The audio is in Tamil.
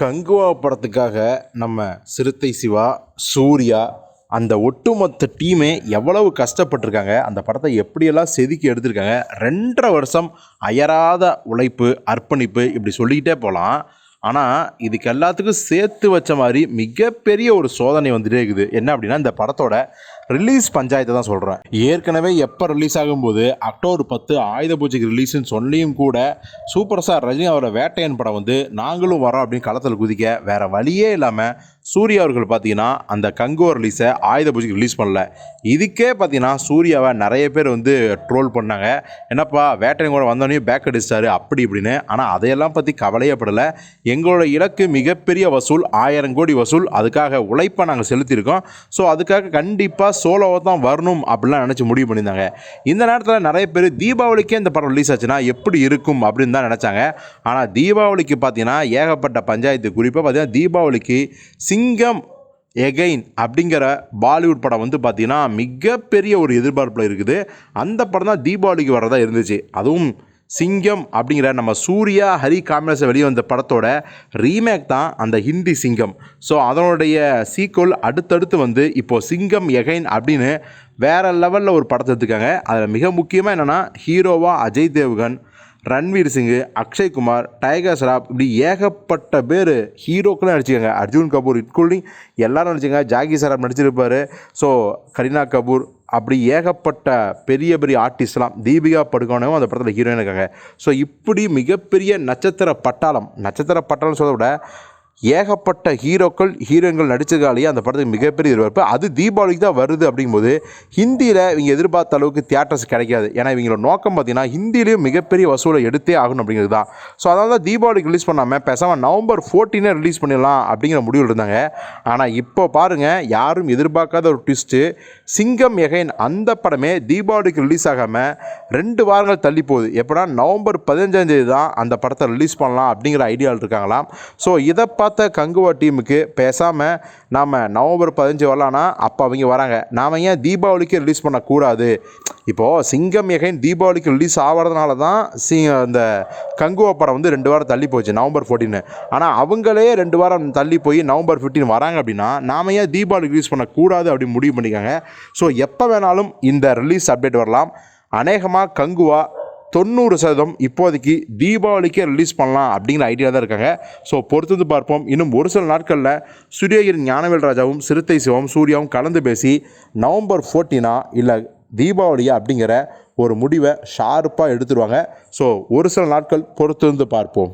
கங்குவா படத்துக்காக நம்ம சிறுத்தை சிவா சூர்யா அந்த ஒட்டுமொத்த டீமே எவ்வளவு கஷ்டப்பட்டிருக்காங்க அந்த படத்தை எப்படியெல்லாம் செதுக்கி எடுத்திருக்காங்க ரெண்டரை வருஷம் அயராத உழைப்பு அர்ப்பணிப்பு இப்படி சொல்லிக்கிட்டே போகலாம். ஆனால் இதுக்கு எல்லாத்துக்கும் சேர்த்து வச்ச மாதிரி மிகப்பெரிய ஒரு சோதனை வந்துட்டே இருக்குது. என்ன அப்படின்னா இந்த படத்தோட ரிலீஸ் பஞ்சாயத்தை தான் சொல்கிறேன் ஏற்கனவே எப்போ ரிலீஸ் ஆகும்போது அக்டோபர் பத்து ஆயுத பூஜைக்கு ரிலீஸ்னு சொல்லியும் கூட சூப்பர் ஸ்டார் ரஜினி அவரோட வேட்டையன் படம் வந்து நாங்களும் வரோம் அப்படின்னு களத்தில் குதிக்க வேற வழியே இல்லாமல் சூர்யா அவர்கள் பார்த்தீங்கன்னா அந்த கங்கோ ரிலீஸை ஆயுத பூஜைக்கு ரிலீஸ் பண்ணல. இதுக்கே பார்த்தீங்கன்னா சூர்யாவை நிறைய பேர் வந்து ட்ரோல் பண்ணாங்க. என்னப்பா வேட்டையன் கூட வந்தோடனே பேக் அடிச்சிட்டாரு அப்படி இப்படின்னு. ஆனால் அதையெல்லாம் பற்றி கவலையப்படலை. எங்களோட இலக்கு மிகப்பெரிய வசூல் ஆயிரம் கோடி வசூல். அதுக்காக உழைப்பை நாங்கள் செலுத்தியிருக்கோம். ஸோ அதுக்காக கண்டிப்பாக சோலோவை தான் வரணும் அப்படிலாம் நினச்சி முடிவு பண்ணியிருந்தாங்க. இந்த நேரத்தில் நிறைய பேர் தீபாவளிக்கே இந்த படம் ரிலீஸ் ஆச்சுன்னா எப்படி இருக்கும் அப்படின்னு தான் நினச்சாங்க. ஆனால் தீபாவளிக்கு பார்த்தீங்கன்னா ஏகப்பட்ட பஞ்சாயத்து குறிப்பாக பார்த்தீங்கன்னா தீபாவளிக்கு சிங்கம் எகைன் அப்படிங்கிற பாலிவுட் படம் வந்து பார்த்திங்கன்னா மிகப்பெரிய ஒரு எதிர்பார்ப்பில் இருக்குது. அந்த படம் தான் தீபாவளிக்கு வரதா இருந்துச்சு. அதுவும் சிங்கம் அப்படிங்கிற நம்ம சூர்யா ஹரி காம்பினேஷன் வெளிவந்த படத்தோட ரீமேக் தான் அந்த ஹிந்தி சிங்கம். ஸோ அதனுடைய சீக்குவல் அடுத்தடுத்து வந்து இப்போது சிங்கம் எகைன் அப்படின்னு வேறு லெவலில் ஒரு படத்தை எடுத்துக்காங்க அதில் மிக முக்கியமாக என்னென்னா ஹீரோவாக அஜய் தேவ்கன். ரன்வீர் சிங்கு அக்ஷய்குமார் டைகர் ஸ்ராப் இப்படி ஏகப்பட்ட பேர் ஹீரோக்களும் நடிச்சிருக்காங்க அர்ஜுன் கபூர் இன்க்ளூடிங் எல்லாரும் நடிச்சிருக்காங்க ஜாகி சராப் நடிச்சிருப்பார். ஸோ கரீனா கபூர் அப்படி ஏகப்பட்ட பெரிய பெரிய ஆர்டிஸ்ட்லாம் தீபிகா படுகோனவும் அந்த படத்தில் ஹீரோயின் இருக்காங்க. ஸோ இப்படி மிகப்பெரிய நட்சத்திர பட்டாளம் நட்சத்திர பட்டாளம் சொல்ல விட ஏகப்பட்ட ஹீரோக்கள் ஹீரோயின்கள் நடிச்சதுக்காலேயே அந்த படத்துக்கு மிகப்பெரிய எதிர்பார்ப்பு. அது தீபாவளிக்கு தான் வருது அப்படிங்கும்போது ஹிந்தியில் இவங்க எதிர்பார்த்த அளவுக்கு தியேட்டர்ஸ் கிடைக்காது. ஏன்னா இவங்களோட நோக்கம் பார்த்தீங்கன்னா ஹிந்திலையும் மிகப்பெரிய வசூலை எடுத்தே ஆகணும் அப்படிங்கிறது தான். ஸோ அதனால தான் தீபாவளிக்கு ரிலீஸ் பண்ணாமல் பேசாமல் நவம்பர் ஃபோர்டீனே ரிலீஸ் பண்ணிடலாம் அப்படிங்கிற முடிவில் இருந்தாங்க. ஆனால் இப்போ பாருங்கள் யாரும் எதிர்பார்க்காத ஒரு ட்விஸ்ட்டு சிங்கம் எகைன் அந்த படமே தீபாவளிக்கு ரிலீஸ் ஆகாமல் ரெண்டு வாரங்கள் தள்ளி போகுது. எப்படின்னா நவம்பர் பதினஞ்சாம் தேதி தான் அந்த படத்தை ரிலீஸ் பண்ணலாம் அப்படிங்கிற ஐடியாவில் இருக்காங்களாம். ஸோ இதை பார்த்த கங்குவா டீமுக்கு பேசாமல் நாம் நவம்பர் பதினஞ்சு வரலான்னா அப்போ அவங்க வராங்க. நாம் ஏன் தீபாவளிக்கு ரிலீஸ் பண்ணக்கூடாது? இப்போது சிங்கம் எகைன் தீபாவளிக்கு ரிலீஸ் ஆகிறதுனால தான் சி அந்த கங்குவா படம் வந்து ரெண்டு வாரம் தள்ளி போச்சு நவம்பர் ஃபோர்டீன் ஆனால் அவங்களே ரெண்டு வாரம் தள்ளி போய் நவம்பர் ஃபிஃப்டீன் வராங்க அப்படின்னா நாம ஏன் தீபாவளிக்கு ரிலீஸ் பண்ணக்கூடாது அப்படின்னு முடிவு பண்ணிக்காங்க. ஸோ எப்போ வேணாலும் இந்த ரிலீஸ் அப்டேட் வரலாம். அநேகமாக கங்குவா தொண்ணூறு சதவீதம் இப்போதைக்கு தீபாவளிக்கே ரிலீஸ் பண்ணலாம் அப்படிங்கிற ஐடியா தான் இருக்காங்க. ஸோ பொறுத்து பார்ப்போம். இன்னும் ஒரு சில நாட்களில் சூரியகிரி ஞானவேல் ராஜாவும் சிறுத்தை சிவம் சூர்யாவும் கலந்து பேசி நவம்பர் ஃபோர்டீனா இல்லை தீபாவளியா அப்படிங்கிற ஒரு முடிவை ஷார்ப்பாக எடுத்துருவாங்க. ஸோ ஒரு சில நாட்கள் பொறுத்திருந்து பார்ப்போம்.